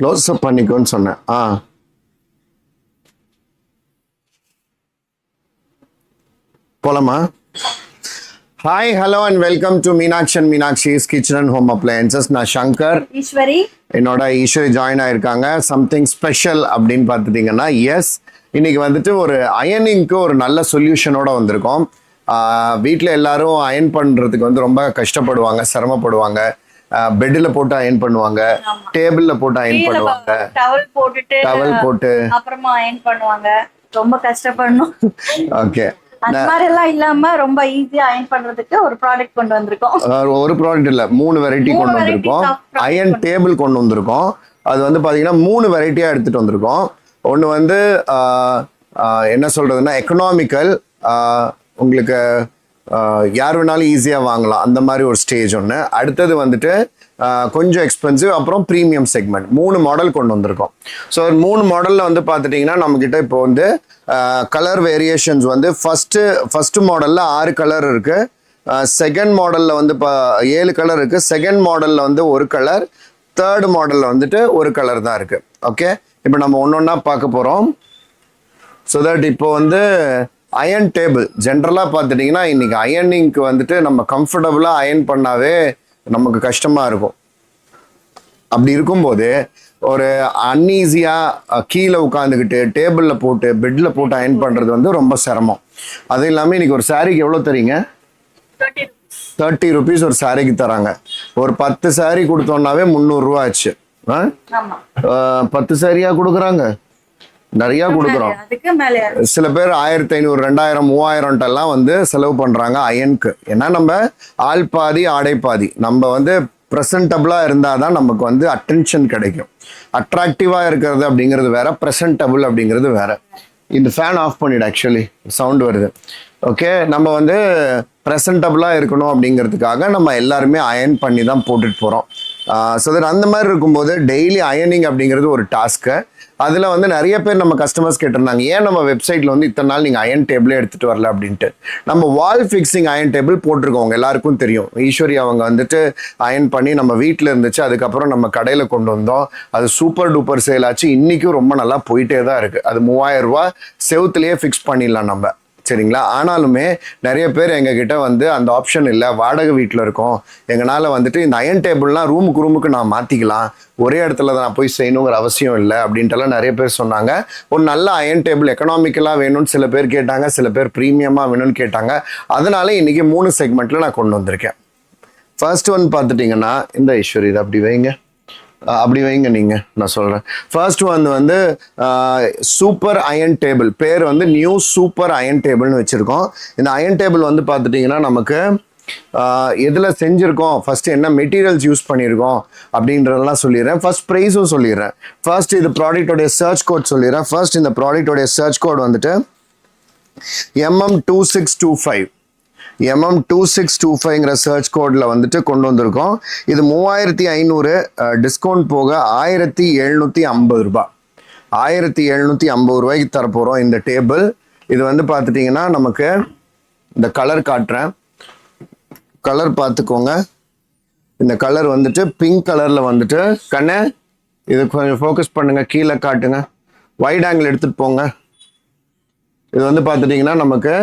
Close up பண்ணிக்கோன்னு சொன்னேன். ஆ. போலாமா? Hi hello and welcome to Meenakshi and Meenakshi's kitchen and home appliances நான் சங்கர் ஈஸ்வரி. என்னோட ஈஸ்வரி ஜாயின் ஆயிருக்காங்க. சம்திங் ஸ்பெஷல் அப்படின்னு பார்த்துட்டிங்கன்னா எஸ் இன்னைக்கு வந்துட்டு ஒரு அயனிங்க்கு ஒரு நல்ல சொல்யூஷனோட வந்திருக்கோம். வீட்டில் எல்லாரும் அயன் பண்ணுறதுக்கு வந்து ரொம்ப கஷ்டப்படுவாங்க சிரமப்படுவாங்க. பெட்டில் போட்டு அயன் பண்ணுவாங்க டேபிளில் போட்டு அயன் பண்ணுவாங்க. டவல் போட்டுட்டு டவல் போட்டு. அப்புறமா அயன் பண்ணுவாங்க. ரொம்ப கஷ்டப்படணும். ஓகே அந்த மாதிரி எல்லாம் இல்லாம ரொம்ப ஈஸியா அயன் பண்றதுக்கு ஒரு ப்ராடக்ட் கொண்டு வந்திருக்கோம். ஒரு ப்ராடக்ட் இல்லை மூணு வெரைட்டி கொண்டு வந்திருக்கோம். அயன் டேபிள் கொண்டு வந்திருக்கோம். அது வந்து பார்த்தீங்கன்னா மூணு வெரைட்டியாக எடுத்துகிட்டு வந்திருக்கோம். ஒன்று வந்து என்ன சொல்கிறதுனா எக்கனாமிக்கல் உங்களுக்கு யார் வேணாலும் ஈஸியாக வாங்கலாம். அந்த மாதிரி ஒரு ஸ்டேஜ் ஒன்று அடுத்தது வந்துட்டு கொஞ்சம் எக்ஸ்பென்சிவ் அப்புறம் ப்ரீமியம் செக்மெண்ட் மூணு மாடல் கொண்டு வந்திருக்கோம். ஸோ மூணு மாடலில் வந்து பார்த்துட்டிங்கன்னா நம்மக்கிட்ட இப்போ வந்து கலர் வேரியேஷன்ஸ் வந்து ஃபஸ்ட்டு ஃபஸ்ட்டு மாடலில் ஆறு கலர் இருக்குது செகண்ட் மாடலில் வந்து இப்போ ஏழு கலர் இருக்குது செகண்ட் மாடலில் வந்து ஒரு கலர் தேர்டு மாடலில் வந்துட்டு ஒரு கலர் தான் இருக்குது ஓகே இப்போ நம்ம ஒன்று ஒன்றா பார்க்க போகிறோம் ஸோ தட் இப்போ வந்து அயன் டேபிள் ஜென்ரலாக பார்த்துட்டிங்கன்னா இன்றைக்கி அயனிங்க்கு வந்துட்டு நம்ம கம்ஃபர்டபுளாக அயன் பண்ணாவே நமக்கு கஷ்டமாக இருக்கும். அப்படி இருக்கும்போது ஒரு அன்ஈஸியாக கீழே உட்காந்துக்கிட்டு டேபிளில் போட்டு பெட்டில் போட்டு அயன் பண்ணுறது வந்து ரொம்ப சிரமம். அதுவும் இல்லாமல் இன்னைக்கு ஒரு சாரிக்கு எவ்வளோ தரீங்க? தேர்ட்டி ருபீஸ் ஒரு சாரிக்கு தராங்க. ஒரு பத்து சாரி கொடுத்தோன்னாவே முந்நூறுரூவா ஆச்சு. பத்து சாரியா கொடுக்குறாங்க. நிறையா கொடுக்குறோம். சில பேர் ஆயிரத்தி ஐநூறு ரெண்டாயிரம் மூவாயிரம்ட்டெல்லாம் வந்து செலவு பண்ணுறாங்க அயனுக்கு ஏன்னா நம்ம ஆள் பாதி ஆடை பாதி. நம்ம வந்து ப்ரெசன்டபுளாக இருந்தால் தான் நமக்கு வந்து அட்டென்ஷன் கிடைக்கும். அட்ராக்டிவாக இருக்கிறது அப்படிங்கிறது வேற ப்ரெசன்டபுள் அப்படிங்கிறது வேற. இந்த ஃபேன் ஆஃப் பண்ணிடு ஆக்சுவலி சவுண்ட் வருது. ஓகே நம்ம வந்து ப்ரெசன்டபுளாக இருக்கணும் அப்படிங்கிறதுக்காக நம்ம எல்லாருமே அயன் பண்ணி தான் போட்டுட்டு போகிறோம் ஸோ தட் அந்த மாதிரி இருக்கும்போது டெய்லி அயனிங் அப்படிங்கிறது ஒரு டாஸ்க்கு அதில் வந்து நிறைய பேர் நம்ம கஸ்டமர்ஸ் கேட்டிருந்தாங்க ஏன் நம்ம வெப்சைட்டில் வந்து இத்தனை நாள் நீங்கள் அயன் டேபிளே எடுத்துகிட்டு வரல? அப்படின்ட்டு. நம்ம வால் ஃபிக்ஸிங் அயன் டேபிள் போட்டிருக்கோம் எல்லாருக்கும் தெரியும். ஈஸ்வரி அவங்க வந்துட்டு அயன் பண்ணி நம்ம வீட்டில் இருந்துச்சு அதுக்கப்புறம் நம்ம கடையில் கொண்டு வந்தோம். அது சூப்பர் டூப்பர் சேல் ஆச்சு. இன்றைக்கும் ரொம்ப நல்லா போயிட்டே தான் இருக்குது அது மூவாயிரம் ரூபா செவுத்துலேயே ஃபிக்ஸ் பண்ணிடலாம் நம்ம. சரிங்களா? ஆனாலுமே நிறைய பேர் எங்ககிட்ட வந்து அந்த ஆப்ஷன் இல்லை. வாடகை வீட்டில் இருக்கோம். எங்களால் வந்துட்டு இந்த அயன் டேபிள்லாம் ரூமுக்கு ரூமுக்கு நான் மாற்றிக்கலாம் ஒரே இடத்துல தான் நான் போய் செய்யணுங்கிற அவசியம் இல்லை அப்படின்ட்டுலாம் நிறைய பேர் சொன்னாங்க. ஒரு நல்ல அயன் டேபிள் எக்கனாமிக்கலாக வேணும்னு சில பேர் கேட்டாங்க. சில பேர் ப்ரீமியமாக வேணும்னு கேட்டாங்க. அதனால இன்றைக்கி மூணு செக்மெண்ட்டில் நான் கொண்டு வந்திருக்கேன். ஃபர்ஸ்ட் ஒன் பார்த்துட்டிங்கன்னா இந்த ஈஸ்வரி இது அப்படி வைங்க. அப்படி வைங்க நீங்க. நான் சொல்றேன். ஃபர்ஸ்ட் ஒன் வந்து சூப்பர் அயன் டேபிள் பேர் வந்து நியூ சூப்பர் அயன் டேபிள்னு வச்சிருக்கோம். இந்த அயன் டேபிள் வந்து பார்த்துட்டிங்கன்னா நமக்கு எதில் செஞ்சுருக்கோம்? செஞ்சிருக்கோம் ஃபர்ஸ்ட் என்ன மெட்டீரியல்ஸ் யூஸ் பண்ணியிருக்கோம் அப்படின்றதெல்லாம் சொல்லிடுறேன். ஃபர்ஸ்ட் ப்ரைஸும் சொல்லிடுறேன். ஃபர்ஸ்ட் இது ப்ராடக்டோடைய சர்ச் கோட் சொல்லிடுறேன். ஃபர்ஸ்ட் இந்த ப்ராடக்டோடைய சர்ச் கோட் வந்துட்டு MM two six two five MM two six two ஃபைவ்ங்கிற search கோடில் வந்துட்டு கொண்டு வந்திருக்கோம். இது மூவாயிரத்தி ஐநூறு டிஸ்கவுண்ட் போக ஆயிரத்தி எழுநூற்றி ஐம்பது ரூபா ஆயிரத்தி எழுநூற்றி ஐம்பது ரூபாய்க்கு தரப்போகிறோம் இந்த டேபிள் இது வந்து பார்த்துட்டிங்கன்னா நமக்கு இந்த கலர் காட்டுறேன். கலர் பார்த்துக்கோங்க. இந்த கலர் வந்துட்டு பிங்க் கலரில் வந்துட்டு கண்ணு இது கொஞ்சம் ஃபோக்கஸ் பண்ணுங்கள் கீழே காட்டுங்க. வைட் ஆங்கிள் எடுத்துகிட்டு போங்க. இது வந்து பார்த்துட்டிங்கன்னா நமக்கு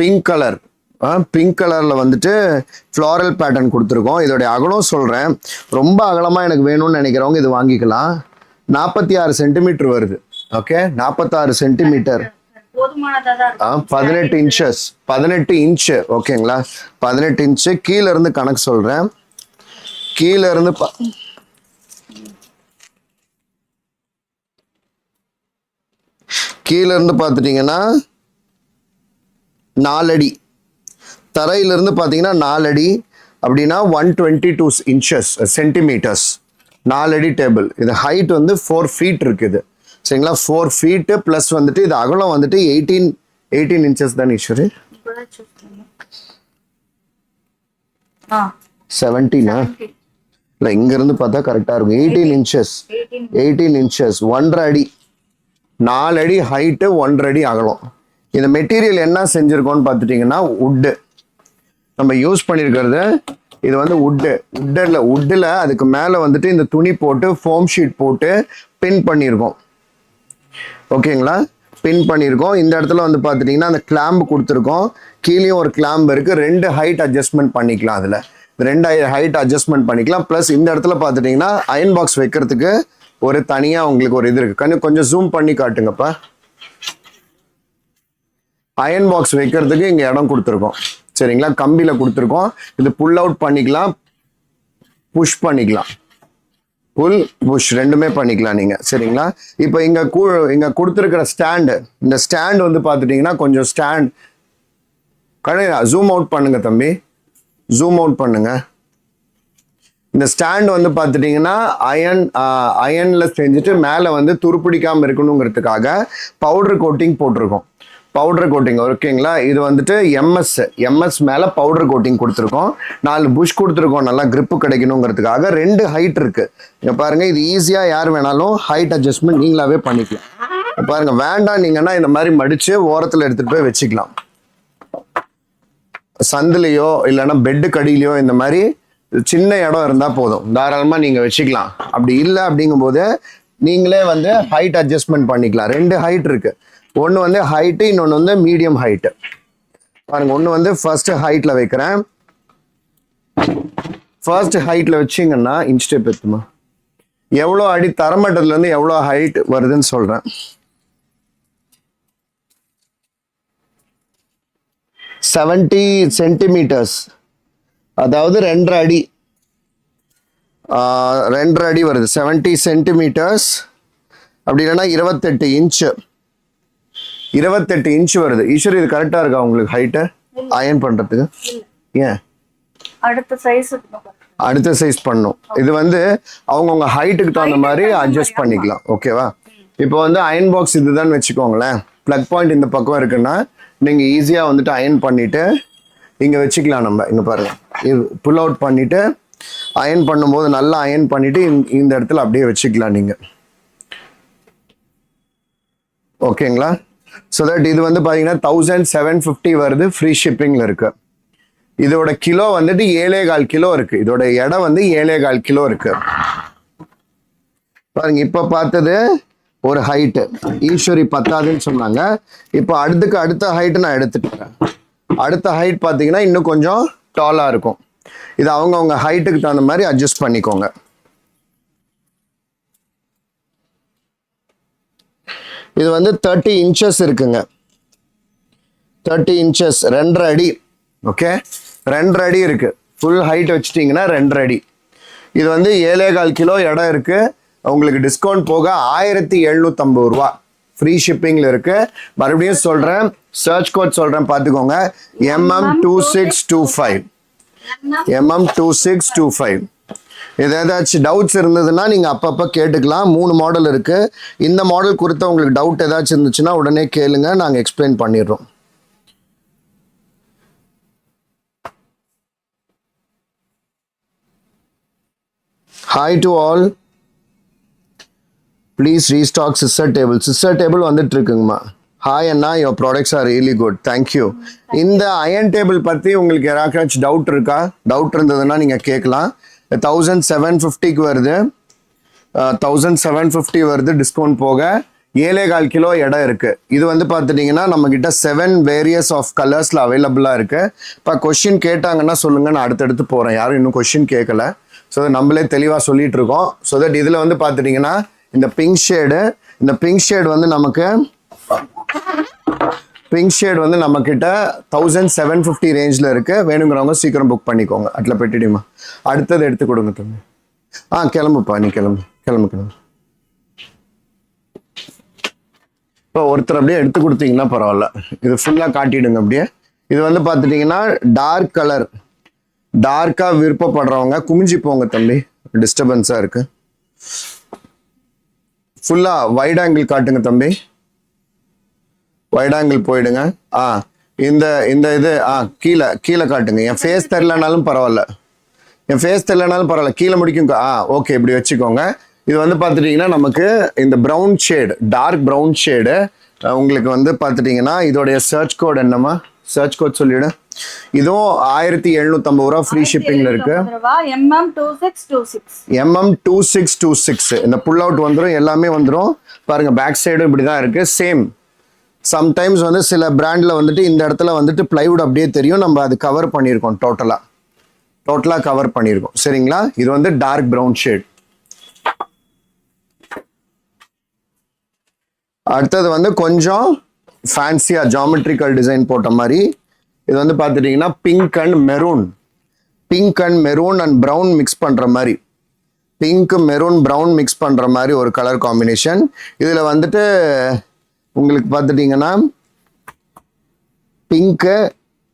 பிங்க் கலர் பிங்க் கலரில் வந்துட்டு ஃப்ளாரல் பேட்டர்ன் கொடுத்துருக்கோம். இதோடைய அகலம் சொல்கிறேன் ரொம்ப அகலமாக எனக்கு வேணும்னு நினைக்கிறவங்க இது வாங்கிக்கலாம். நாற்பத்தி ஆறு சென்டிமீட்டர் வருது. ஓகே நாற்பத்தாறு சென்டிமீட்டர் பதினெட்டு இன்ச்சஸ் பதினெட்டு இன்ச்சு ஓகேங்களா பதினெட்டு இன்ச்சு கீழே இருந்து கணக்கு சொல்கிறேன் கீழே இருந்து ப கீழே இருந்து பார்த்துட்டிங்கன்னா நாலடி. தரையிலிருந்து பார்த்தீங்கன்னா நாலடி. அப்படின்னா one twenty two inches centimetres நாலடி டேபிள் இது ஹைட் வந்து ஃபோர் ஃபீட் இருக்குது சரிங்களா? ஃபோர் ஃபீட்டு ப்ளஸ் வந்துட்டு இது அகலம் வந்துட்டு எயிட்டீன் எயிட்டீன் இன்ச்சஸ் தான் ஈஸ்வரி? செவன்டீனா இல்லை இங்கேருந்து பார்த்தா கரெக்டாக இருக்கும். எயிட்டீன் இன்ச்சஸ் 18 எயிட்டீன் இன்ச்சஸ் ஒன்றரை அடி. நாலு அடி ஹைட்டு ஒன்றரை அடி அகலம். இந்த மெட்டீரியல் என்ன செஞ்சுருக்கோம்னு பார்த்துட்டிங்கன்னா உட்டு நம்ம யூஸ் பண்ணியிருக்கிறது இது வந்து உட்டு உட்டில் உட்டில் அதுக்கு மேலே வந்துட்டு இந்த துணி போட்டு ஃபோம் ஷீட் போட்டு பின் பண்ணியிருக்கோம் ஓகேங்களா பின் பண்ணியிருக்கோம் இந்த இடத்துல வந்து பார்த்துட்டிங்கன்னா அந்த கிளாம்பு கொடுத்துருக்கோம். கீழேயும் ஒரு கிளாம்பு இருக்குது ரெண்டு ஹைட் அட்ஜஸ்ட்மெண்ட் பண்ணிக்கலாம் அதில். ரெண்டு ஹைட் அட்ஜஸ்ட்மெண்ட் பண்ணிக்கலாம். ப்ளஸ் இந்த இடத்துல பார்த்துட்டிங்கன்னா அயன் பாக்ஸ் வைக்கிறதுக்கு ஒரு தனியாக உங்களுக்கு ஒரு இது இருக்குது கொஞ்சம் கொஞ்சம் ஜூம் பண்ணி காட்டுங்கப்பா. அயன் பாக்ஸ் வைக்கிறதுக்கு இங்கே இடம் கொடுத்துருக்கோம். சரிங்களா? கம்பியில் கொடுத்துருக்கோம். இது புல் அவுட் பண்ணிக்கலாம். புஷ் பண்ணிக்கலாம். புல் புஷ் ரெண்டுமே பண்ணிக்கலாம் நீங்கள் சரிங்களா? இப்போ இங்கே கூ இங்கே கொடுத்துருக்கிற ஸ்டாண்டு இந்த ஸ்டாண்ட் வந்து பார்த்துட்டிங்கன்னா கொஞ்சம் ஸ்டாண்ட் கடையா ஜூம் அவுட் பண்ணுங்க தம்பி. ஜூம் அவுட் பண்ணுங்க. இந்த ஸ்டாண்ட் வந்து பார்த்துட்டிங்கன்னா அயன் அயனில் செஞ்சுட்டு மேலே வந்து துருப்பிடிக்காமல் இருக்கணுங்கிறதுக்காக பவுடர் கோட்டிங் போட்டிருக்கோம். பவுடர் கோட்டிங் ஓகேங்களா? இது வந்துட்டு எம்எஸ் எம்எஸ் மேலே பவுடர் கோட்டிங் கொடுத்துருக்கோம். நாலு புஷ் கொடுத்துருக்கோம். நல்லா கிரிப்பு கிடைக்கணுங்கிறதுக்காக ரெண்டு ஹைட் இருக்குது இங்கே பாருங்கள் இது ஈஸியாக யார் வேணாலும் ஹைட் அட்ஜஸ்ட்மெண்ட் நீங்களாவே பண்ணிக்கலாம். பாருங்கள் வேண்டாம் நீங்கன்னா இந்த மாதிரி மடித்து ஓரத்தில் எடுத்துகிட்டு போய் வச்சுக்கலாம். சந்துலையோ இல்லைன்னா பெட்டு கடியிலையோ இந்த மாதிரி சின்ன இடம் இருந்தால் போதும். தாராளமாக நீங்கள் வச்சுக்கலாம். அப்படி இல்லை அப்படிங்கும்போது நீங்களே வந்து ஹைட் அட்ஜஸ்ட்மெண்ட் பண்ணிக்கலாம். ரெண்டு ஹைட் இருக்குது ஒன்று வந்து ஹைட்டு இன்னொன்று வந்து மீடியம் ஹைட்டு பாருங்க ஒன்று வந்து ஃபர்ஸ்ட் ஹைட்டில் வைக்கிறேன். ஃபர்ஸ்ட் ஹைட்டில் வச்சிங்கன்னா இன்ச் டேப் எத்துமா எவ்வளோ அடி தரமட்டத்துலேருந்து எவ்வளோ ஹைட் வருதுன்னு சொல்கிறேன் செவன்டி சென்டிமீட்டர்ஸ் அதாவது ரெண்டரை அடி. ரெண்டரை அடி வருது. செவன்ட்டி சென்டிமீட்டர்ஸ் அப்படி இல்லைன்னா இருபத்தெட்டு இன்ச்சு இருபத்தெட்டு இன்ச் வருது. ஈஸ்வரி இது கரெக்டாக இருக்கா உங்களுக்கு ஹைட்டு அயன் பண்ணுறதுக்கு ஏன்? அடுத்த சைஸ் அடுத்த சைஸ் பண்ணும். இது வந்து அவங்கவுங்க ஹைட்டுக்கு தகுந்த மாதிரி அட்ஜஸ்ட் பண்ணிக்கலாம். ஓகேவா இப்போ வந்து அயன் பாக்ஸ் இதுதான் வச்சுக்கோங்களேன். ப்ளக் பாயிண்ட் இந்த பக்கம் இருக்குன்னா நீங்கள் ஈஸியாக வந்துட்டு அயன் பண்ணிட்டு இங்கே வச்சுக்கலாம் நம்ம. இங்கே பாருங்க. இது புல் அவுட் பண்ணிட்டு அயன் பண்ணும்போது நல்லா அயன் பண்ணிட்டு இந்த- இந்த இடத்துல அப்படியே வச்சுக்கலாம் நீங்கள் ஓகேங்களா ஸோ தட் இது வந்து பார்த்தீங்கன்னா தௌசண்ட் செவன் ஃபிஃப்டி வருது ஃப்ரீ ஷிப்பிங்கில் இருக்குது இதோட கிலோ வந்துட்டு ஏழே கால் கிலோ இருக்கு. இதோட எடை வந்து ஏழே கால் கிலோ இருக்கு. பாருங்க இப்போ பார்த்தது ஒரு ஹைட்டு ஈஸ்வரி பத்தாதுன்னு சொன்னாங்க. இப்போ அடுத்துக்கு அடுத்த ஹைட்டு நான் எடுத்துட்டேன். அடுத்த ஹைட் பார்த்தீங்கன்னா இன்னும் கொஞ்சம் டாலாக இருக்கும். இது அவங்கவுங்க ஹைட்டுக்கு தகுந்த மாதிரி அட்ஜஸ்ட் பண்ணிக்கோங்க. இது வந்து தேர்ட்டி இன்ச்சஸ் இருக்குங்க. தேர்ட்டி இன்ச்சஸ் ரெண்டரை அடி. ஓகே ரெண்டரை அடி இருக்கு. ஃபுல் ஹைட் வச்சுட்டிங்கன்னா ரெண்டரை அடி. இது வந்து ஏழே கால் கிலோ இடம் இருக்கு. உங்களுக்கு டிஸ்கவுண்ட் போக ஆயிரத்தி எழுநூத்தம்பது ரூபா. ஃப்ரீ ஷிப்பிங்ல இருக்கு. மறுபடியும் சொல்றேன். சர்ச் கோட் சொல்றேன். பார்த்துக்கோங்க. MM two six two five MM two six two five இது ஏதாச்சும் டவுட்ஸ் இருந்ததுன்னா நீங்கள் அப்பப்போ கேட்டுக்கலாம். மூணு மாடல் இருக்குது இந்த மாடல் குறித்த உங்களுக்கு டவுட் ஏதாச்சும் இருந்துச்சுன்னா உடனே கேளுங்க. நாங்கள் எக்ஸ்பிளைன் பண்ணிடுறோம். Hi to all please restock sister table sister table வந்துட்டு இருக்குங்கம்மா. Hi Anna your products are really good thank you இந்த அயன் டேபிள் பற்றி உங்களுக்கு யாராச்சும் டவுட் இருக்கா? டவுட் இருந்ததுன்னா நீங்கள் கேட்கலாம். தௌசண்ட் செவன் ஃபிஃப்டிக்கு வருது. தௌசண்ட் செவன் ஃபிஃப்டி வருது டிஸ்கவுண்ட் போக. ஏழே கால் கிலோ இடம் இருக்குது இது வந்து பார்த்துட்டிங்கன்னா நம்மக்கிட்ட செவன் வேரியஸ் ஆஃப் கலர்ஸில் அவைலபிளாக இருக்குது இப்போ கொஷின் கேட்டாங்கன்னா சொல்லுங்கள் நான் அடுத்தடுத்து போகிறேன் யாரும் இன்னும் கொஷின் கேட்கல ஸோ நம்மளே தெளிவாக சொல்லிட்டு இருக்கோம். ஸோ தட் இதில் வந்து பார்த்துட்டிங்கன்னா இந்த பிங்க் ஷேடு இந்த பிங்க் ஷேடு வந்து நமக்கு பிங்க் ஷேட் வந்து நம்ம கிட்ட தௌசண்ட் செவன் ஃபிஃப்டி ரேஞ்சில் இருக்கு. வேணுங்கிறவங்க சீக்கிரம் புக் பண்ணிக்கோங்க. அட்ல பெட்டிடிமா அடுத்தது எடுத்து கொடுங்க தம்பி. ஆ கிளம்புப்பா. நீ கிளம்பு. கிளம்பு கிளம்பு. இப்போ ஒருத்தர் அப்படியே எடுத்து கொடுத்தீங்கன்னா பரவாயில்ல. இது ஃபுல்லாக காட்டிடுங்க அப்படியே. இது வந்து பார்த்துட்டிங்கன்னா டார்க் கலர் டார்க்காக விருப்பப்படுறவங்க குமிஞ்சி போங்க தம்பி. டிஸ்டர்பன்ஸாக இருக்குது ஃபுல்லாக வைட் ஆங்கிள் காட்டுங்க தம்பி. வைட் ஆங்கிள் போயிடுங்க. ஆ இந்த இந்த இது ஆ கீழே கீழே காட்டுங்க. என் ஃபேஸ் தெரிலனாலும் பரவாயில்ல. என் ஃபேஸ் தெரிலனாலும் பரவாயில்ல. கீழே முடிக்கும். ஆ ஓகே இப்படி வச்சுக்கோங்க. இது வந்து பார்த்துட்டிங்கன்னா நமக்கு இந்த brown shade dark brown shade உங்களுக்கு வந்து பார்த்துட்டிங்கன்னா இதோடைய சர்ச் கோட் என்னம்மா? சர்ச் கோட் சொல்லிடு இதுவும் ஆயிரத்தி எழுநூத்தம்பது ரூபா ஃப்ரீ ஷிப்பிங்ல இருக்கு. MM two six two six MM two six two six இந்த புல் அவுட் வந்துடும் எல்லாமே வந்துடும் பாருங்க பேக் சைடும் இப்படி தான் இருக்கு. சேம் சம்டைம்ஸ் வந்து சில பிராண்டில் வந்துட்டு இந்த இடத்துல வந்துட்டு பிளைவுட் அப்படியே தெரியும். நம்ம அது கவர் பண்ணியிருக்கோம் டோட்டலாக டோட்டலாக கவர் பண்ணியிருக்கோம். சரிங்களா? இது வந்து டார்க் ப்ரௌன் ஷேட் அடுத்தது வந்து கொஞ்சம் ஃபேன்சியாக ஜாமெட்ரிக்கல் டிசைன் போட்ட மாதிரி. இது வந்து பார்த்துட்டிங்கன்னா pink and maroon pink and maroon and brown mix பண்ணுற மாதிரி. பிங்க் மெரூன் ப்ரௌன் மிக்ஸ் பண்ணுற மாதிரி ஒரு கலர் காம்பினேஷன் இதில் வந்துட்டு உங்களுக்கு பார்த்துட்டிங்கன்னா பிங்க்கு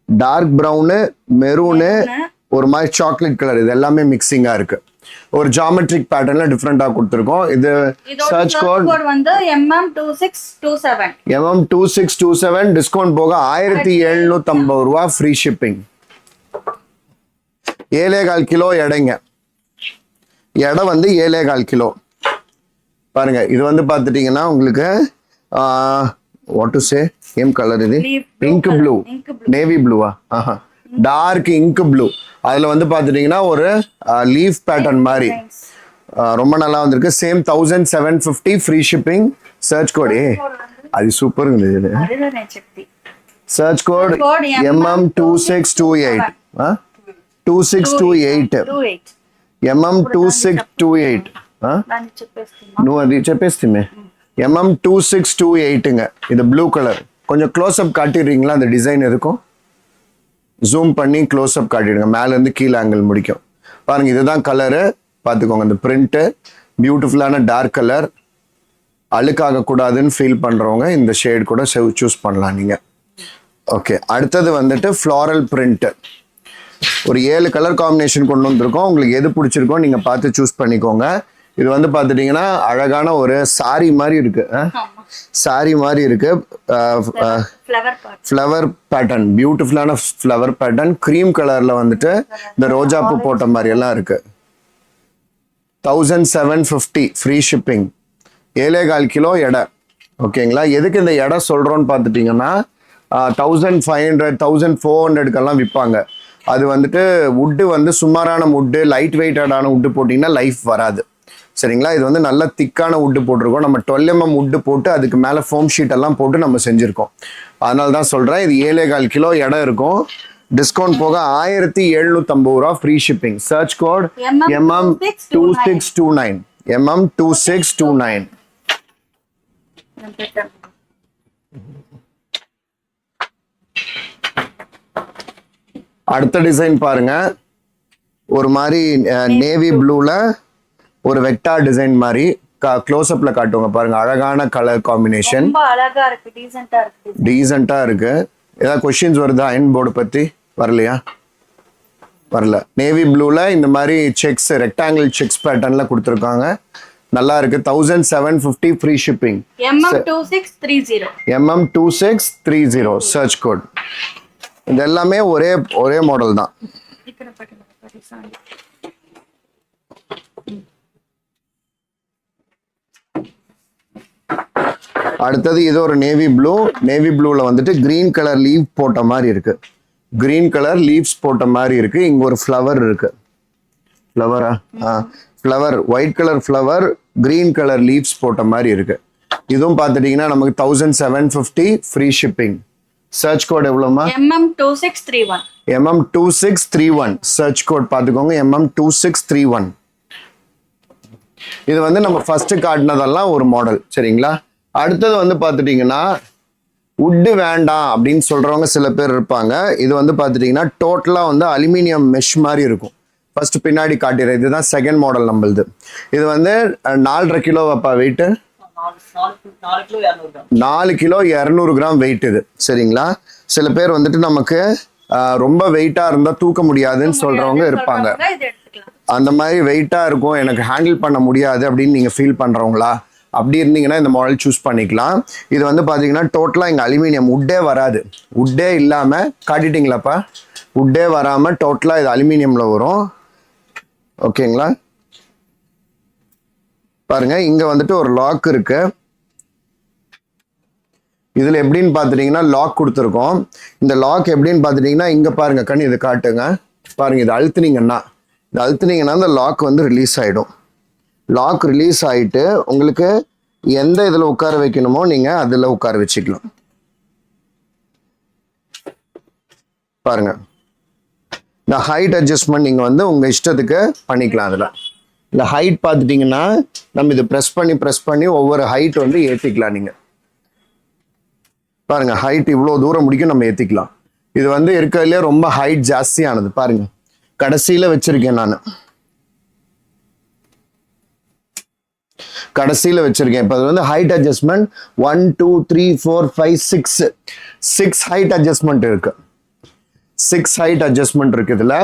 டார்க் ப்ரௌனு மெரூனு ஒரு மாதிரி சாக்லேட் கலர் இது எல்லாமே மிக்சிங்காக இருக்கு. ஒரு ஜாமெட்ரிக் பேட்டர்ன்ல டிஃப்ரெண்டாக கொடுத்துருக்கோம். இது சர்ச் கோட் வந்து MM two six two seven MM two six two seven discount போக ஆயிரத்தி எழுநூத்தம்பது ரூபா ஃப்ரீ ஷிப்பிங் ஏழே கால் கிலோ எடைங்க. எடை வந்து ஏழே கால் கிலோ. பாருங்க இது வந்து பார்த்துட்டீங்கன்னா உங்களுக்கு what to say aim colour இது Leaf blue pink colour. Blue Ink blue. Navy ப்ளூவா ஆஹா டார்க் இங்க் ப்ளூ அதில் வந்து பார்த்துட்டீங்கன்னா ஒரு லீஃப் பேட்டர்ன் மாதிரி ஆஹ் ரொம்ப நல்லா வந்திருக்கு same thousand seven fifty free shipping search code ஏ அது சூப்பருங்க இது அதுதான் Shakti search code Code MM two six two eight two six two eight two eight MM two six two eight దాన్ని చెప్పేస్తున్నా నువ్వు అది చెప్పేస్తుమే எம்எம் டூ சிக்ஸ் டூ எயிட்டுங்க இது blue colour கொஞ்சம் க்ளோஸ்அப் காட்டிடுறீங்களா? அந்த டிசைன் இருக்கும். ஜூம் பண்ணி க்ளோஸ்அப் காட்டிடுங்க. மேலேருந்து கீழே ஆங்கிள் முடிக்கும். பாருங்கள் இதுதான் கலரு பார்த்துக்கோங்க இந்த பிரிண்ட்டு பியூட்டிஃபுல்லான டார்க் கலர் அழுக்காக கூடாதுன்னு ஃபீல் பண்ணுறவங்க இந்த ஷேட் கூட சூஸ் பண்ணலாம் நீங்கள் ஓகே அடுத்தது வந்துட்டு ஃப்ளாரல் பிரிண்ட்டு ஒரு ஏழு கலர் காம்பினேஷன் கொண்டு வந்திருக்கோம். உங்களுக்கு எது பிடிச்சிருக்கோ நீங்கள் பார்த்து சூஸ் பண்ணிக்கோங்க. இது வந்து பார்த்துட்டிங்கன்னா அழகான ஒரு சாரி மாதிரி இருக்கு. சாரி மாதிரி இருக்கு. ஃப்ளவர் பேட்டர்ன் பியூட்டிஃபுல்லான ஃப்ளவர் பேட்டர்ன் க்ரீம் கலர்ல வந்துட்டு இந்த ரோஜா பூ போட்ட மாதிரி எல்லாம் இருக்கு. Thousand seven fifty free shipping ஏழே கால் கிலோ எடை. ஓகேங்களா? எதுக்கு இந்த எடை சொல்கிறோன்னு பார்த்துட்டிங்கன்னா thousand five hundred thousand four ஹண்ட்ரட்க்கெல்லாம் விற்பாங்க அது வந்துட்டு வுட்டு வந்து சுமாரான வுட்டு லைட் வெயிட்டடான வுட்டு போட்டிங்கன்னா லைஃப் வராது. சரிங்களா? இது வந்து நல்ல திக்கான வுட்டு போட்டிருக்கோம். நம்ம டுவெல் எம்எம் வுட்டு போட்டு அதுக்கு மேலே ஃபோம் ஷீட் எல்லாம் போட்டு நம்ம செஞ்சுருக்கோம். அதனால தான் சொல்கிறேன் இது ஏழே கால் கிலோ இடம் இருக்கும். டிஸ்கவுண்ட் போக ஆயிரத்தி எழுநூத்தம்பது ரூபா free shipping search code MM two six two nine MM two six two nine அடுத்த டிசைன் பாருங்க. ஒரு மாதிரி நேவி ப்ளூல ஒரு வெக்டார் டிசைன் மாதிரி க்ளோஸ்அப்ல காட்டுவாங்க பாருங்க. அழகான கலர் காம்பினேஷன் ரொம்ப அழகா இருக்கு. டீசெண்டா இருக்கு டீசெண்டா இருக்கு. ஏதாவது கொஸ்டின்ஸ் வருதா? அயன் போர்டு பத்தி? வரலையா? வரல. நேவி ப்ளூல இந்த மாதிரி செக்ஸ் ரெக்டாங்கிள் செக்ஸ் பேட்டர்ன்ல கொடுத்துருக்காங்க. நல்லா இருக்கு. Thousand seven fifty free shipping MM two six three zero MM two six three zero search code இது எல்லாமே ஒரே ஒரே மாடல் தான். அடுத்தது இது ஒரு நேவி ப்ளூ நேவி ப்ளூல வந்துட்டு கிரீன் கலர் லீவ் போட்ட மாதிரி இருக்கு. கிரீன் கலர் லீவ்ஸ் போட்ட மாதிரி இருக்கு. இங்க ஒரு ஃப்ளவர் இருக்கு. ஃப்ளவரா ஆ? Flower white colour flower green colour leaves போட்ட மாதிரி இருக்கு. இதுவும் பார்த்துட்டீங்கன்னா நமக்கு thousand seven fifty free shipping search code எவ்வளோமா MM two six three one MM two six three one search code பார்த்துக்கோங்க. MM two six three one இது வந்து நம்ம ஃபர்ஸ்ட் காட்டினதெல்லாம் ஒரு மாடல் சரிங்களா? அடுத்தது வந்து பார்த்துட்டிங்கன்னா உட்டு வேண்டாம் அப்படின்னு சொல்றவங்க சில பேர் இருப்பாங்க. இது வந்து பார்த்துட்டிங்கன்னா டோட்டலாக வந்து அலுமினியம் மெஷ் மாதிரி இருக்கும். ஃபர்ஸ்ட் பின்னாடி காட்டிடுறேன் இதுதான் செகண்ட் மாடல் நம்மளுது. இது வந்து நாலரை கிலோ வைப்பா வெயிட்டு நாலு கிலோ இரநூறு கிராம் வெயிட் இது. சரிங்களா? சில பேர் வந்துட்டு நமக்கு ரொம்ப வெயிட்டா இருந்தா தூக்க முடியாதுன்னு சொல்றவங்க இருப்பாங்க. அந்த மாதிரி வெயிட்டா இருக்கும். எனக்கு ஹேண்டில் பண்ண முடியாது அப்படின்னு நீங்க ஃபீல் பண்றவங்களா? அப்படி இருந்தீங்கன்னா இந்த மாடல் சூஸ் பண்ணிக்கலாம். இது வந்து பார்த்தீங்கன்னா டோட்டலாக இங்கே அலுமினியம் உட்டே வராது. உட்டே இல்லாமல் காட்டிட்டீங்களாப்பா? உட்டே வராமல் டோட்டலாக இது அலுமினியமில் வரும். ஓகேங்களா பாருங்க இங்கே வந்துட்டு ஒரு லாக் இருக்குது இதில் எப்படின்னு பார்த்துட்டிங்கன்னா லாக் கொடுத்துருக்கோம். இந்த லாக் எப்படின்னு பார்த்துட்டிங்கன்னா இங்கே பாருங்கள் கண்ணு இது காட்டுங்க. பாருங்கள் இது அழுத்துனீங்கன்னா. இது அழுத்துனீங்கன்னா அந்த லாக் வந்து ரிலீஸ் ஆகிடும் லாக் ரிலீஸ் ஆகிட்டு உங்களுக்கு எந்த இதில் உட்கார வைக்கணுமோ நீங்கள் அதில் உட்கார வச்சுக்கலாம். பாருங்க. இந்த ஹைட் அட்ஜஸ்ட்மெண்ட் நீங்கள் வந்து உங்கள் இஷ்டத்துக்கு பண்ணிக்கலாம் அதில். இந்த ஹைட் பார்த்துட்டிங்கன்னா நம்ம இது ப்ரெஸ் பண்ணி ப்ரெஸ் பண்ணி ஒவ்வொரு ஹைட் வந்து ஏற்றிக்கலாம் நீங்கள் பாருங்க ஹைட் இவ்வளோ தூரம் முடிக்கும் நம்ம ஏற்றிக்கலாம் இது வந்து இருக்கிறதுலே ரொம்ப ஹைட் ஜாஸ்தியானது. பாருங்க. கடைசியில் வச்சிருக்கேன் நான். கடைசியில் வச்சிருக்கேன். இப்போ அது வந்து height adjustment one two three four five six six height adjustment இருக்கு. சிக்ஸ் ஹைட் அட்ஜஸ்ட்மெண்ட் இருக்கு இதில்.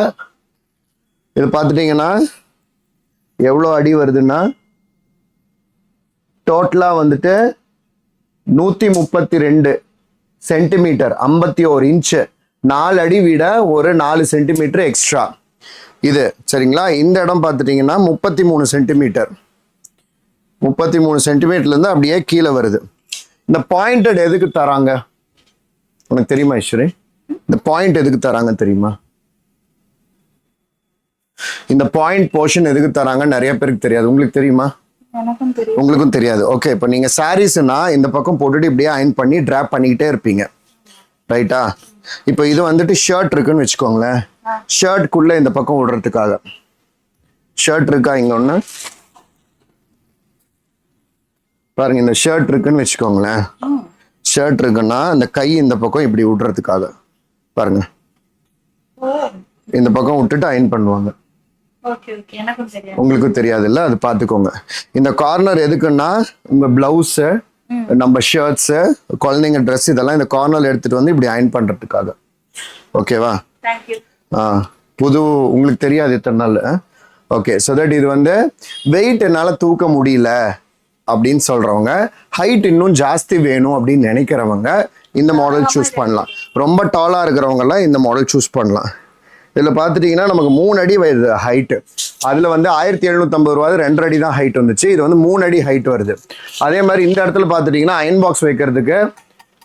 இது பார்த்துட்டிங்கன்னா எவ்வளோ அடி வருதுன்னா டோட்டலாக வந்துட்டு நூற்றி முப்பத்தி ரெண்டு சென்டிமீட்டர் ஐம்பத்தி ஒரு இன்ச்சு நாலு அடி விட ஒரு நாலு சென்டிமீட்டர் எக்ஸ்ட்ரா இது சரிங்களா? இந்த இடம் பார்த்துட்டிங்கன்னா முப்பத்தி மூணு சென்டிமீட்டர் முப்பத்தி மூணு சென்டிமீட்டர்லேருந்து அப்படியே கீழே வருது. இந்த பாயிண்டட் எதுக்கு தராங்க? உனக்கு தெரியுமா ஈஸ்வரி இந்த பாயிண்ட் எதுக்கு தராங்க தெரியுமா? இந்த பாயிண்ட் போர்ஷன் எதுக்கு தராங்க நிறைய பேருக்கு தெரியாது. உங்களுக்கு தெரியுமா? உங்களுக்கும் தெரியாது. ஓகே இப்போ நீங்க சாரீஸ்னா இந்த பக்கம் போட்டுட்டு இப்படியே அயன் பண்ணி ட்ராப் பண்ணிக்கிட்டே இருப்பீங்க. ரைட்டா இப்போ இது வந்துட்டு ஷர்ட் இருக்குன்னு வச்சுக்கோங்களேன். ஷர்ட்குள்ள இந்த பக்கம் விடுறதுக்காக. ஷர்ட் இருக்கா இங்க ஒன்று பாருங்க இந்த ஷர்ட் இருக்குன்னு வச்சுக்கோங்களேன். ஷர்ட் இருக்குன்னா இந்த கை இந்த பக்கம் இப்படி விடுறதுக்காக. பாருங்க. இந்த பக்கம் விட்டுட்டு அயன் பண்ணுவாங்க. உங்களுக்கும் தெரியாதுல்ல? அது பார்த்துக்கோங்க. இந்த கார்னர் எதுக்குன்னா உங்க பிளவுஸு நம்ம ஷர்ட்ஸு குழந்தைங்க ட்ரெஸ் இதெல்லாம் இந்த கார்னர் எடுத்துட்டு வந்து இப்படி அயன் பண்றதுக்காக. ஓகேவா புது உங்களுக்கு தெரியாது இத்தனை நாள் ஓகே ஸோ தட் இது வந்து வெயிட் என்னால் தூக்க முடியல. அப்படின்னு சொல்றவங்க ஹைட் இன்னும் ஜாஸ்தி வேணும் அப்படின்னு நினைக்கிறவங்க இந்த மாடல் சூஸ் பண்ணலாம். ரொம்ப டாலாக இருக்கிறவங்கலாம் இந்த மாடல் சூஸ் பண்ணலாம். இதில் பார்த்துட்டிங்கன்னா நமக்கு மூணு அடி வருது ஹைட்டு அதில் வந்து ஆயிரத்தி எழுநூற்றம்பது ரூபா ரெண்டு அடி தான் ஹைட் வந்துச்சு. இது வந்து மூணு அடி ஹைட் வருது. அதே மாதிரி இந்த இடத்துல பார்த்துட்டிங்கன்னா அயன் பாக்ஸ் வைக்கிறதுக்கு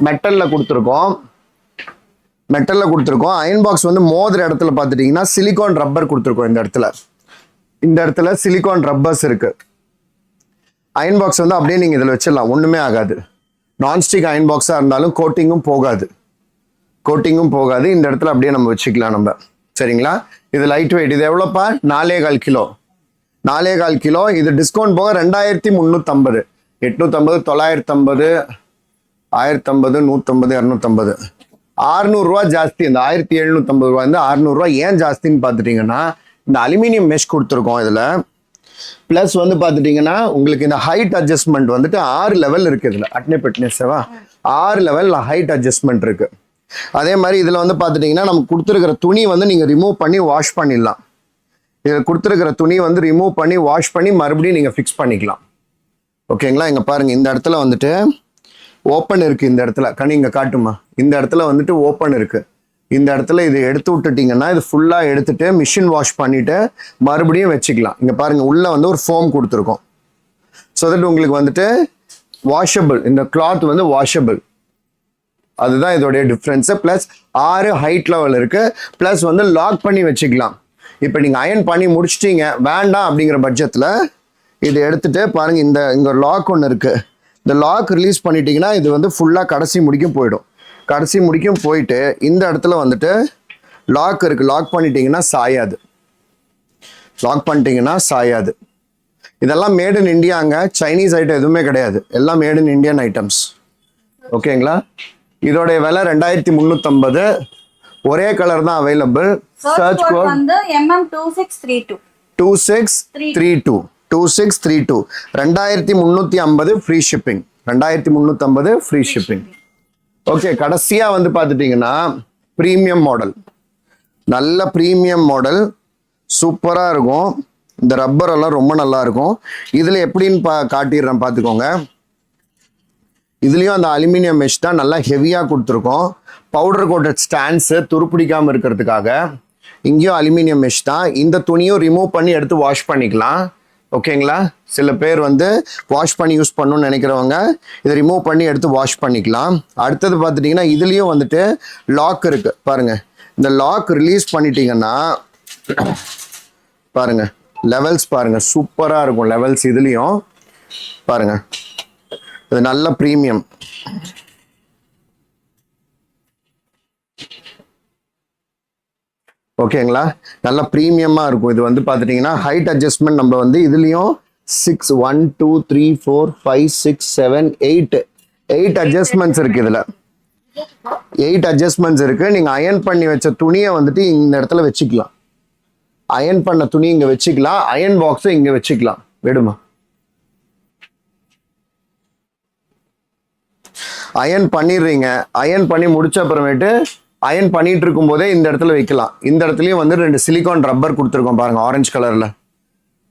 மெட்டலில் கொடுத்துருக்கோம். மெட்டலில் கொடுத்துருக்கோம். அயன் பாக்ஸ் வந்து மோதிர இடத்துல பார்த்துட்டிங்கன்னா சிலிகான் ரப்பர் கொடுத்துருக்கோம் இந்த இடத்துல. இந்த இடத்துல சிலிகான் ரப்பர்ஸ் இருக்கு. அயன் பாக்ஸ் வந்து அப்படியே நீங்கள் இதில் வச்சிடலாம். ஒன்றுமே ஆகாது. நான்ஸ்டிக் அயன் பாக்ஸாக இருந்தாலும் கோட்டிங்கும் போகாது. கோட்டிங்கும் போகாது. இந்த இடத்துல அப்படியே நம்ம வச்சுக்கலாம் நம்ம. சரிங்களா? இது லைட் வெயிட் இது எவ்வளோப்பா? நாலே கால். கிலோ நாலே கால். கிலோ இது டிஸ்கவுண்ட் போக ரெண்டாயிரத்தி முந்நூற்றம்பது எட்நூற்றம்பது தொள்ளாயிரத்தம்பது ஆயிரத்தம்பது நூற்றம்பது இரநூத்தம்பது. ஆறுநூறுரூவா ஜாஸ்தி. இந்த ஆயிரத்தி எழுநூற்றம்பது ரூபா வந்து ஆறுநூறுவா ஏன் ஜாஸ்தின்னு பார்த்துட்டிங்கன்னா இந்த அலுமினியம் மெஷ் கொடுத்துருக்கோம் இதில். ப்ளஸ் வந்து பார்த்துட்டிங்கன்னா உங்களுக்கு இந்த ஹைட் அட்ஜஸ்ட்மெண்ட் வந்துட்டு ஆறு லெவல் இருக்குது இதில். அட்னே பெட்னஸேவா ஆறு லெவலில் ஹைட் அட்ஜஸ்ட்மெண்ட் இருக்குது அதே மாதிரி இதில் வந்து பார்த்துட்டிங்கன்னா நமக்கு கொடுத்துருக்கிற துணி வந்து நீங்கள் ரிமூவ் பண்ணி வாஷ் பண்ணிடலாம். இதில் கொடுத்துருக்கிற துணி வந்து ரிமூவ் பண்ணி வாஷ் பண்ணி மறுபடியும் நீங்கள் ஃபிக்ஸ் பண்ணிக்கலாம். ஓகேங்களா? இங்கே பாருங்கள் இந்த இடத்துல வந்துட்டு ஓப்பன் இருக்குது இந்த இடத்துல. கனி இங்கே காட்டுமா? இந்த இடத்துல வந்துட்டு ஓப்பன் இருக்குது இந்த இடத்துல இது எடுத்து விட்டுட்டீங்கன்னா இது ஃபுல்லாக எடுத்துட்டு மிஷின் வாஷ் பண்ணிவிட்டு மறுபடியும் வச்சுக்கலாம். இங்கே பாருங்கள் உள்ளே வந்து ஒரு ஃபோம் கொடுத்துருக்கோம். ஸோ தட் உங்களுக்கு வந்துட்டு வாஷபிள் இந்த கிளாத் வந்து வாஷபிள் அதுதான் இதோடைய டிஃப்ரென்ஸு ப்ளஸ் ஆறு ஹைட் லெவல் இருக்குது ப்ளஸ் வந்து லாக் பண்ணி வச்சுக்கலாம். இப்போ நீங்கள் அயன் பண்ணி முடிச்சிட்டீங்க வேண்டாம் அப்படிங்கிற பட்சத்தில் இதை எடுத்துகிட்டு பாருங்கள் இந்த இங்கே லாக் ஒன்று இருக்குது இந்த லாக் ரிலீஸ் பண்ணிட்டீங்கன்னா இது வந்து ஃபுல்லாக கடைசி முடிக்கும் போயிடும். கடைசி முடிக்கும் போயிட்டு இந்த இடத்துல வந்துட்டு லாக் இருக்கு. லாக் பண்ணிட்டீங்கன்னா சாயாது. லாக் பண்ணிட்டீங்கன்னா சாயாது. இதெல்லாம் மேட் இன் இந்தியாங்க சைனீஸ் ஐட்டம் எதுவுமே கிடையாது. எல்லாம் மேட் இன் இந்தியன் ஐட்டம்ஸ் ஓகேங்களா இதோடைய விலை ரெண்டாயிரத்தி முந்நூற்றம்பது ஒரே கலர் தான் அவைலபிள் சர்ச் கோட் வந்து MM two six three two two six three two two six three two ரெண்டாயிரத்தி முந்நூற்றி ஐம்பது ஃப்ரீ ஷிப்பிங் ரெண்டாயிரத்தி முந்நூற்றம்பது ஃப்ரீ ஷிப்பிங் ஓகே கடைசியாக வந்து பார்த்துட்டிங்கன்னா ப்ரீமியம் மாடல் நல்ல ப்ரீமியம் மாடல் சூப்பராக இருக்கும். இந்த ரப்பர் எல்லாம் ரொம்ப நல்லா இருக்கும். இதில் எப்படின்னு பா காட்டிடுறேன் பார்த்துக்கோங்க. இதுலேயும் அந்த அலுமினியம் மெஷ் தான் நல்லா ஹெவியாக கொடுத்துருக்கோம். பவுடர் கோட்டட் ஸ்டாண்ட்ஸு துருப்பிடிக்காமல் இருக்கிறதுக்காக இங்கேயும் அலுமினியம் மெஷ் தான். இந்த துணியும் ரிமூவ் பண்ணி எடுத்து வாஷ் பண்ணிக்கலாம். ஓகேங்களா? சில பேர் வந்து வாஷ் பண்ணி யூஸ் பண்ணணும்னு நினைக்கிறவங்க இதை ரிமூவ் பண்ணி எடுத்து வாஷ் பண்ணிக்கலாம். அடுத்தது பார்த்துட்டிங்கன்னா இதுலேயும் வந்துட்டு லாக் இருக்கு. பாருங்க. இந்த லாக் ரிலீஸ் பண்ணிட்டீங்கன்னா பாருங்க. லெவல்ஸ் பாருங்க. சூப்பராக இருக்கும். லெவல்ஸ் இதுலேயும். பாருங்க. இது நல்ல ப்ரீமியம் ஓகேங்களா? நல்ல ப்ரீமியமாக இருக்கும். இது வந்து பார்த்துட்டிங்கன்னா ஹைட் அட்ஜஸ்ட்மெண்ட் நம்ம வந்து இதுலேயும் six one two three four five six seven eight eight adjustments இருக்குது இதில். எயிட் அட்ஜஸ்ட்மெண்ட்ஸ் இருக்குது நீங்கள் அயன் பண்ணி வச்ச துணியை வந்துட்டு இந்த இடத்துல வச்சுக்கலாம். அயன் பண்ண துணி இங்கே வச்சுக்கலாம். அயன் பாக்ஸும் இங்கே வச்சுக்கலாம். விடுமா? அயன் பண்ணிடுறீங்க. அயன் பண்ணி முடிச்ச அப்புறமேட்டு அயன் பண்ணிட்டு இருக்கும் போதே இந்த இடத்துல வைக்கலாம். இந்த இடத்துலையும் வந்து ரெண்டு சிலிகான் ரப்பர் கொடுத்துருக்கோம் பாருங்க ஆரஞ்சு கலர்ல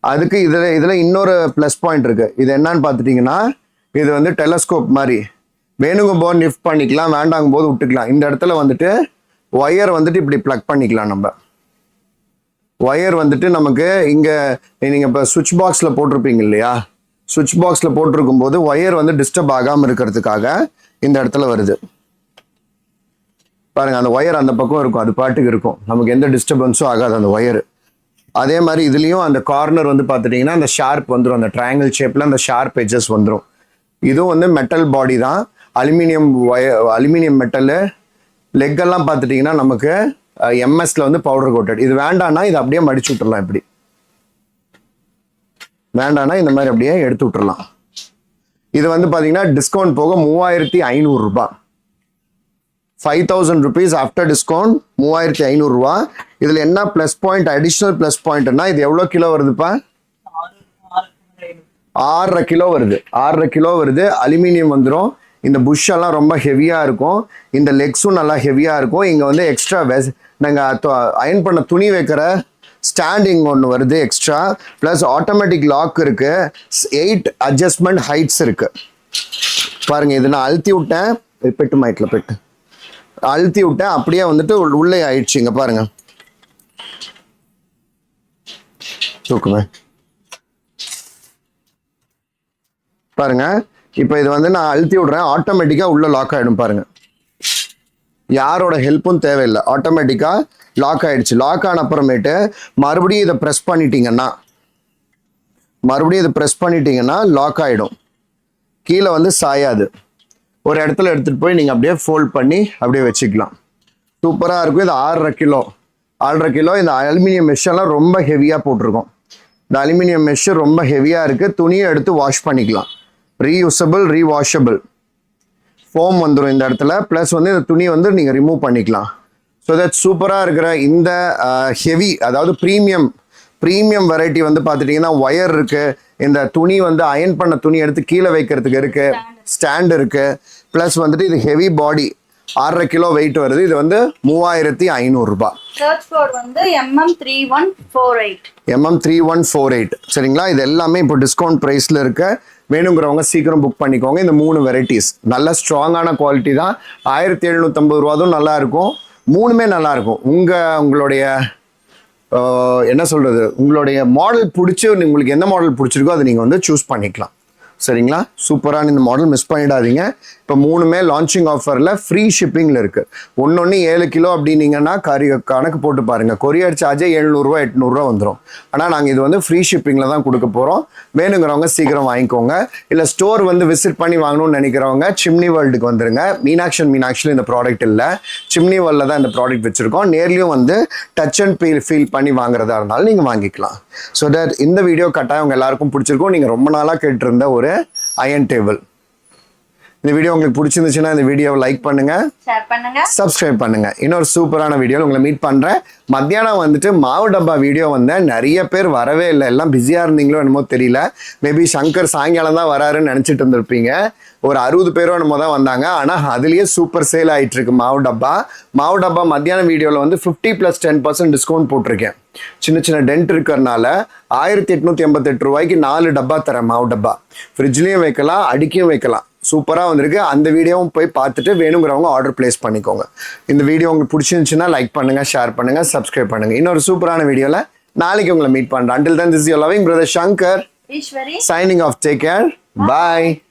அதுக்கு இதுல இதுல இன்னொரு ப்ளஸ் பாயிண்ட் இருக்கு. இது என்னன்னு பார்த்துட்டிங்கன்னா இது வந்து டெலஸ்கோப் மாதிரி. வேணுங்கும் போது லிஃப்ட் பண்ணிக்கலாம் வேண்டாங்கும் போது விட்டுக்கலாம். இந்த இடத்துல வந்துட்டு ஒயர் வந்துட்டு இப்படி ப்ளக் பண்ணிக்கலாம் நம்ம. ஒயர் வந்துட்டு நமக்கு இங்க நீங்க இப்போ சுவிட்ச் பாக்ஸ்ல போட்டிருப்பீங்க இல்லையா? சுவிட்ச் பாக்ஸ்ல போட்டிருக்கும் போது ஒயர் வந்து டிஸ்டர்ப் ஆகாம இருக்கிறதுக்காக இந்த இடத்துல வருது. பாருங்கள் அந்த ஒயர் அந்த பக்கம் இருக்கும் அது பாட்டுக்கு இருக்கும். நமக்கு எந்த டிஸ்டர்பன்ஸும் ஆகாது அந்த ஒயர் அதே மாதிரி இதுலேயும் அந்த கார்னர் வந்து பார்த்துட்டிங்கன்னா அந்த ஷார்ப் வந்துடும் அந்த ட்ரையாங்கிள் ஷேப்பில் அந்த ஷார்ப் எஜஸ் வந்துடும் இதுவும் வந்து மெட்டல் பாடி தான். அலுமினியம் ஒய அலுமினியம் மெட்டலு லெக்கெல்லாம் பார்த்துட்டிங்கன்னா நமக்கு எம்எஸ்ல வந்து பவுடர் கோட்டட் இது வேண்டாம்னா இது அப்படியே மடிச்சு விட்டுறலாம் இப்படி. வேண்டாம்னா இந்த மாதிரி அப்படியே எடுத்து விட்டுறலாம். இது வந்து பார்த்தீங்கன்னா டிஸ்கவுண்ட் போக மூவாயிரத்தி ஐநூறுரூபா five thousand rupees after discount மூவாயிரத்தி ஐநூறுரூவா இதில் என்ன ப்ளஸ் பாயிண்ட் அடிஷ்னல் ப்ளஸ் பாயிண்ட்னா இது எவ்வளோ கிலோ வருதுப்பா? ஆறரை கிலோ வருது. ஆறரை கிலோ வருது. அலுமினியம் வந்துடும் இந்த புஷ் எல்லாம் ரொம்ப ஹெவியாக இருக்கும். இந்த லெக்ஸும் நல்லா ஹெவியாக இருக்கும். இங்கே வந்து எக்ஸ்ட்ரா வெஸ் நாங்கள் அயன் பண்ண துணி வைக்கிற ஸ்டாண்டிங் ஒன்று வருது எக்ஸ்ட்ரா ப்ளஸ் ஆட்டோமேட்டிக் லாக் இருக்கு. எயிட் அட்ஜஸ்ட்மெண்ட் ஹைட்ஸ் இருக்கு. பாருங்க இது நான் அழுத்தி விட்டேன். பெட்டு மைட்டில் பெட்டு. அழுத்தி விட்டேன். அப்படியே வந்துட்டு உள்ளே ஆயிடுச்சு இங்க பாருங்க. தூக்குமே. பாருங்க இப்போ இது வந்து நான் அழுத்தி விடுறேன். ஆட்டோமேட்டிக்காக உள்ள லாக் ஆயிடும் பாருங்க. யாரோட ஹெல்ப்பும் தேவையில்லை. ஆட்டோமேட்டிக்காக லாக் ஆயிடுச்சு. லாக் ஆன அப்புறமேட்டு மறுபடியும் இதை ப்ரெஸ் பண்ணிட்டீங்கன்னா மறுபடியும் இதை ப்ரெஸ் பண்ணிட்டீங்கன்னா லாக் ஆயிடும். கீழே வந்து சாயாது. ஒரு இடத்துல எடுத்துகிட்டு போய் நீங்கள் அப்படியே ஃபோல்ட் பண்ணி அப்படியே வச்சுக்கலாம். சூப்பராக இருக்கும். இது ஆறரை கிலோ. ஆறரை கிலோ இந்த அலுமினியம் மெஷ்ஷெல்லாம் ரொம்ப ஹெவியாக போட்டிருக்கோம். இந்த அலுமினியம் மெஷ்ஷு ரொம்ப ஹெவியாக இருக்குது துணியை எடுத்து வாஷ் பண்ணிக்கலாம். ரீயூசபிள் ரீவாஷபிள் ஃபோம் வந்துடும் இந்த இடத்துல. ப்ளஸ் வந்து இந்த துணி வந்து நீங்கள் ரிமூவ் பண்ணிக்கலாம். ஸோ தட் சூப்பராக இருக்கிற இந்த ஹெவி அதாவது ப்ரீமியம் ப்ரீமியம் வெரைட்டி வந்து பார்த்துட்டிங்கன்னா ஒயர் இருக்குது இந்த துணி வந்து அயன் பண்ண துணி எடுத்து கீழே வைக்கிறதுக்கு இருக்குது ஸ்டாண்ட் இருக்கு. ப்ளஸ் வந்துட்டு இது ஹெவி பாடி ஆறரை கிலோ வெயிட் வருது. இது வந்து மூவாயிரத்தி ஐநூறுரூபா MM three one four eight MM three one four eight சரிங்களா? இது எல்லாமே இப்போ டிஸ்கவுண்ட் ப்ரைஸில் இருக்க. வேணுங்கிறவங்க சீக்கிரம் புக் பண்ணிக்கோங்க. இந்த மூணு வெரைட்டிஸ் நல்ல ஸ்ட்ராங்கான குவாலிட்டி தான். ஆயிரத்தி எழுநூற்றம்பது ரூபாதும் நல்லா இருக்கும். மூணுமே நல்லா இருக்கும். உங்கள் உங்களுடைய என்ன சொல்கிறது உங்களுடைய மாடல் பிடிச்சி உங்களுக்கு எந்த மாடல் பிடிச்சிருக்கோ அதை நீங்கள் வந்து சூஸ் பண்ணிக்கலாம். சரிங்களா? சூப்பரான இந்த மாடல் மிஸ் பண்ணிடாதீங்க. இப்போ மூணுமே லான்ச்சிங் ஆஃபரில் ஃப்ரீ ஷிப்பிங்கில் இருக்குது ஒன்று ஏழு கிலோ அப்படின்னீங்கன்னா கறி கணக்கு போட்டு பாருங்கள் கொரியர் சார்ஜே எழுநூறுவா எட்நூறுரூவா வந்துடும் ஆனால் நாங்கள் இது வந்து ஃப்ரீ ஷிப்பிங்கில் தான் கொடுக்க போகிறோம் வேணுங்கிறவங்க சீக்கிரம் வாங்கிக்கோங்க. இல்லை ஸ்டோர் வந்து விசிட் பண்ணி வாங்கணும்னு நினைக்கிறவங்க சிம்னி வேர்ல்டுக்கு வந்துருங்க. மீனாட்சி மீனாட்சியில் இந்த ப்ராடக்ட் இல்லை. சிம்னி வேர்ல்டில் தான் இந்த ப்ராடக்ட் வச்சுருக்கோம். நேர்லேயும் வந்து டச் அண்ட் ஃபீல் ஃபீல் பண்ணி வாங்குறதா இருந்தாலும் நீங்கள் வாங்கிக்கலாம். ஸோ தட் இந்த வீடியோ கட்டாயம் உங்கள் எல்லாருக்கும் பிடிச்சிருக்கும். நீங்கள் ரொம்ப நாளாக கேட்டிருந்த ஒரு ஒரு அயன் டேபிள் இந்த வீடியோ உங்களுக்கு பிடிச்சிருந்துச்சுன்னா இந்த வீடியோவை லைக் பண்ணுங்க. சப்ஸ்கிரைப் பண்ணுங்க. இன்னொரு சூப்பரான வீடியோவில் உங்களை மீட் பண்றேன். மத்தியானம் வந்துட்டு மாவு டப்பா வீடியோ வந்தேன். நிறைய பேர் வரவே இல்லை. எல்லாம் பிஸியா இருந்தீங்களோ என்னமோ தெரியல. மேபி சங்கர் சாயங்காலம் தான் வராருன்னு நினைச்சிட்டு இருந்திருப்பீங்க. ஒரு அறுபது பேரோ என்னமோ தான் வந்தாங்க. ஆனால் அதுலேயே சூப்பர் சேல் ஆயிட்டு இருக்கு மாவு டப்பா. மாவு டப்பா மத்தியானம் வீடியோவில் வந்து fifty plus ten percent discount போட்டிருக்கேன். சின்ன சின்ன டென்ட் இருக்கிறனால ஆயிரத்தி எட்நூத்தி எண்பத்தெட்டு ரூபாய்க்கு நாலு டப்பா தரேன் மாவு டப்பா. ஃப்ரிட்ஜ்லேயும் வைக்கலாம் அடிக்கையும் வைக்கலாம். சூப்பராக வந்திருக்கு. அந்த வீடியோவும் போய் பார்த்துட்டு வேணுங்கிறவங்க ஆர்டர் ப்ளேஸ் பண்ணிக்கோங்க. இந்த வீடியோ உங்களுக்கு பிடிச்சிருந்துச்சுன்னா லைக் பண்ணுங்கள் ஷேர் பண்ணுங்கள் சப்ஸ்கிரைப் பண்ணுங்கள் இன்னொரு சூப்பரான வீடியோவில் நாளைக்கு உங்களை மீட் பண்றேன். Until then this is your loving brother Shankar Eswari signing off. Take care.